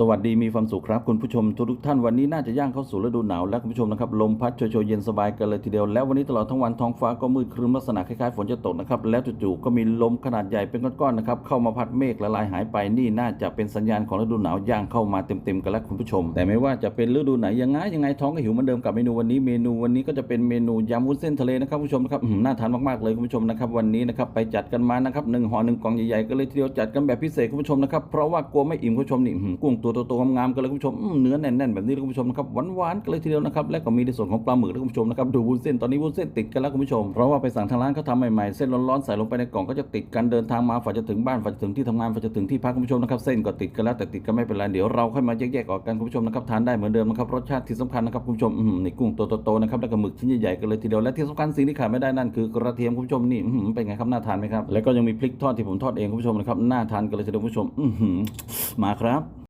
สวัสดีมีความสุขครับคุณผู้ชมทุกท่านวันนี้น่าจะย่างเข้าสู่ฤดูหนาวแล้วคุณผู้ชมนะครับลมพัดโชยๆเย็นสบายกันเลยทีเดียวแล้ววันนี้ตลอดทั้งวันท้องฟ้าก็มืดครึ้มลักษณะคล้ายๆฝนจะตกนะครับแล้วจู่ๆก็มีลมขนาดใหญ่เป็นก้อนๆนะครับเข้ามาพัดเมฆละลายหายไปนี่น่าจะเป็นสัญญาณของฤดูหนาวย่างเข้ามาเต็มๆกันแล้วคุณผู้ชม แต่ไม่ว่าจะเป็นฤดูไหนยังไงยังไงท้องก็หิวเหมือนเดิมกับเมนูวันนี้เมนูวันนี้ก็จะเป็นเมนูยำวุ้นเส้นทะเลนะครับคุณผู้ชมนะครับอื้อหือน่าทานมากๆเลยคุณผู้ชมนะครับวันนี้นะครับไปจัดกันมานะครับหนึ่งห่อหนึ่งกล่องใหญ่ๆก็เลยทีเดียวจัดกันแบบพิเศษคุณผู้ชมนะครับเพราะว่ากลัวไม่อิ่มคุณผู้ชมนี่กุ้งตัวโตๆงามๆกันเลยคุณผู้ชมเนื้อแน่นๆแบบนี้เลยคุณผู้ชมนะครับหวานๆกันเลยทีเดียวนะครับและก็มีในส่วนของปลาหมึกด้วยคุณผู้ชมนะครับดูวุ้นเส้นตอนนี้วุ้นเส้นติดกันแล้วคุณผู้ชมเพราะว่าไปสั่งทางร้านเขาทำใหม่ๆเส้นร้อนๆใส่ลงไปในกล่องก็จะติดกันเดินทางมาฝ่าจะถึงบ้านฝ่าจะถึงที่ทำงานฝ่าจะถึงที่พักคุณผู้ชมนะครับเส้นก็ติดกันแล้วแต่ติดกันไม่เป็นไรเดี๋ยวเราค่อยมาแยกๆออกกันคุณผู้ชมนะครับทานได้เหมือนเดิมนะครับรสชาติที่สำคัญนะครับคุณผู้ชมนี่กุ้งตัวโตๆนะครับแล้วก็หมึกชิ้นใหญ่ๆกันเลยทีเดียวและที่สำคัญสิ่งที่ขาดไม่ได้นั่นคือกระเทียมคุณผู้ชมนี่เป็นไงครับน่าทานไหมครับแล้วก็ยังมีพริกทอดที่ผมทอดเองคุณผู้ชมนะครับน่าทานกันเลยทีเดียวคุณผู้ชมมาครับ